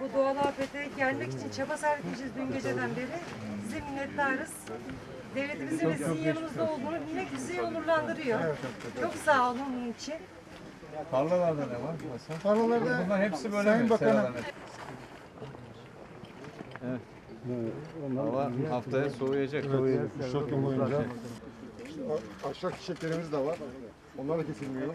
Bu doğal afete gelmek için çaba sarf edeceğiz dün geceden beri. Size minnettarız. Devletimizin de sizin yanımızda olduğunu bilmek bizi onurlandırıyor. Çok sağ olun bunun için. Tarlalarda ne var? Mesela? Tarlalarda Bunlar hepsi böyle Sayın mi? Bakanım. Hep. Hava haftaya soğuyacak. Şok boyunca. Ahşap çiçeklerimiz de var. Onlar da kesilmiyor.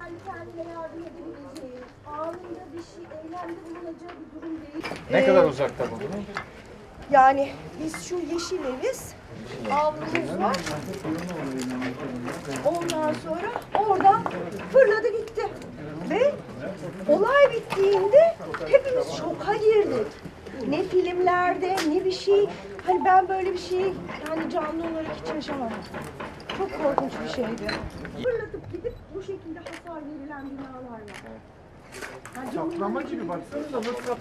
Yani kendine yardım edebileceği, anında bir şey, eylemde bulunacağı bir durum değil. Ne kadar uzakta bu? Yani biz şu yeşil eviz, avlumuz var. Ondan sonra oradan fırladı gitti. Ve olay bittiğinde hepimiz şoka girdik. Ne filmlerde ne bir şey. Hani ben böyle bir şeyi yani canlı olarak hiç yaşamadım. Çok korkunç bir şeydi. Fırlatıp gidip bu şekilde hasar verilen binalar var. Saklama gibi baksanıza nasıl.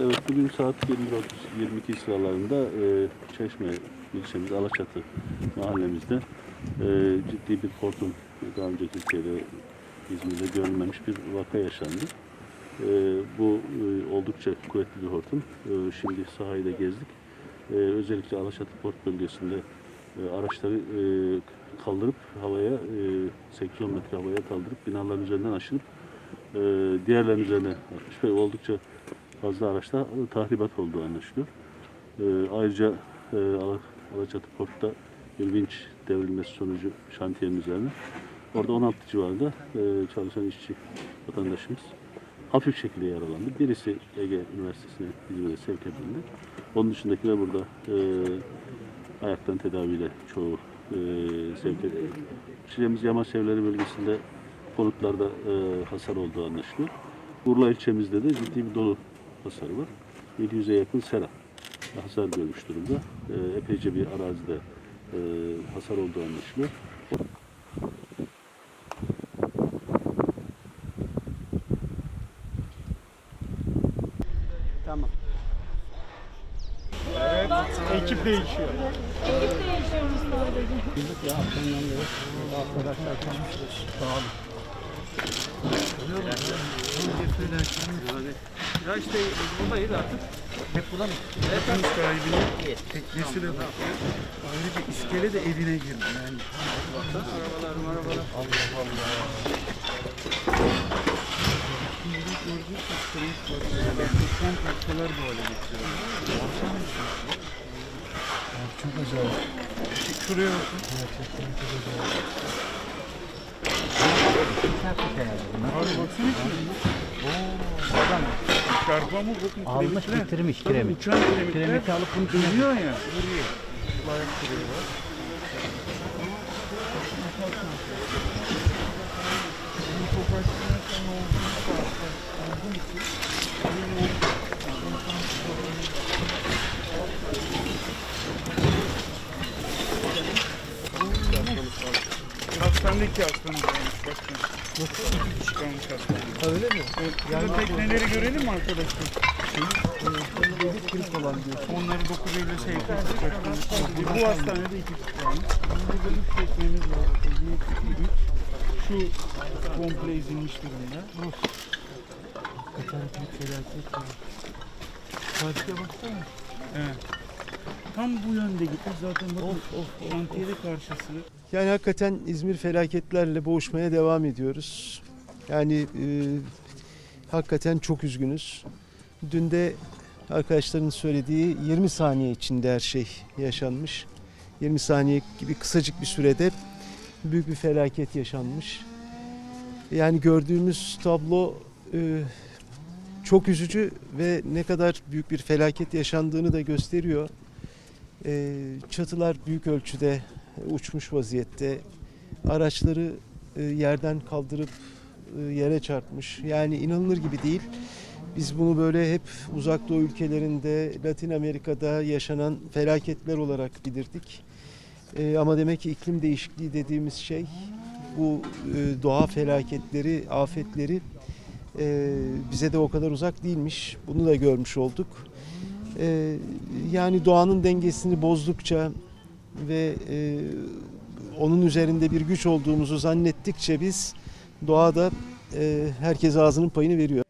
Evet bugün saat 21.30-22 sıralarında e, Çeşme ilçemiz Alaçatı mahallemizde e, ciddi bir hortum daha önce Türkiye'de İzmir'de görülmemiş bir vaka yaşandı. E, bu e, oldukça kuvvetli bir hortum. E, şimdi sahayı da gezdik. E, özellikle Alaçatı Port bölgesinde e, araçları e, kaldırıp havaya e, 8-10 metre havaya kaldırıp binaların üzerinden aşırıp e, diğerlerinin üzerine atmış ve oldukça fazla araçta tahribat olduğu anlaşılıyor. E, ayrıca e, Ala- Alaçatı Port'ta bir vinç devrilmesi sonucu şantiyenin üzerine. Orada 16 civarında e, çalışan işçi vatandaşımız hafif şekilde yaralandı. Birisi Ege Üniversitesi'ne İzmir'e sevk edildi. Onun dışındakiler burada e, ayaktan tedaviyle çoğu e, sevk edildi. İlçemiz Yamaç Evleri bölgesinde konutlarda e, hasar olduğu anlaşılıyor. Urla ilçemizde de ciddi bir dolu hasarı var. 700'e yakın sera hasar görmüş durumda. E, epeyce bir arazide e, hasar olduğu anlaşılıyor. ekip değişiyor. Ya işte buradayız artık. Hep burada mı? Teknik sahibinin teknesi de bakıyor. Ayrıca iskele de evine girdi yani. Arabalar, arabalar. Allah Allah. Şimdi gördüğünüz gibi Bekleyen parçalar bu hale getiriyor. Çok acayip. Şuraya bakın. Gerçekten çok acayip. Abi baksana şimdi. Adam çarpma mı bakın Almış kiremitler. bitirmiş Bakın kiremit. Uçan kiremitler. Kiremiti alıp bunu Dönüyor ya. Vuruyor. Ayak kuruyor var. Hastanedeki hastanın kalmış Öyle mi? Evet. Burada tekneleri görelim mi arkadaşlar? Kırık olan. Onları 9 Eylül ettik. Bu hastanede iki kalmış. Burada üç teknemiz var. Bir. Şu komple ezilmiş durumda. Hakikaten büyük felaket ya. Karşıya baksana. Evet. Tam bu yönde gitmiş zaten bakın of, of, şantiyede karşısı. Yani hakikaten İzmir felaketlerle boğuşmaya devam ediyoruz. Yani e, hakikaten çok üzgünüz. Dün de arkadaşların söylediği 20 saniye içinde her şey yaşanmış. 20 saniye gibi kısacık bir sürede büyük bir felaket yaşanmış. Yani gördüğümüz tablo e, çok üzücü ve ne kadar büyük bir felaket yaşandığını da gösteriyor. E, çatılar büyük ölçüde uçmuş vaziyette. Araçları e, yerden kaldırıp e, yere çarpmış. Yani inanılır gibi değil. Biz bunu böyle hep uzak doğu ülkelerinde, Latin Amerika'da yaşanan felaketler olarak bilirdik. E, ama demek ki iklim değişikliği dediğimiz şey bu doğa felaketleri, afetleri bize de o kadar uzak değilmiş. Bunu da görmüş olduk. E, yani doğanın dengesini bozdukça ve e, onun üzerinde bir güç olduğumuzu zannettikçe biz doğada e, herkes ağzının payını veriyor.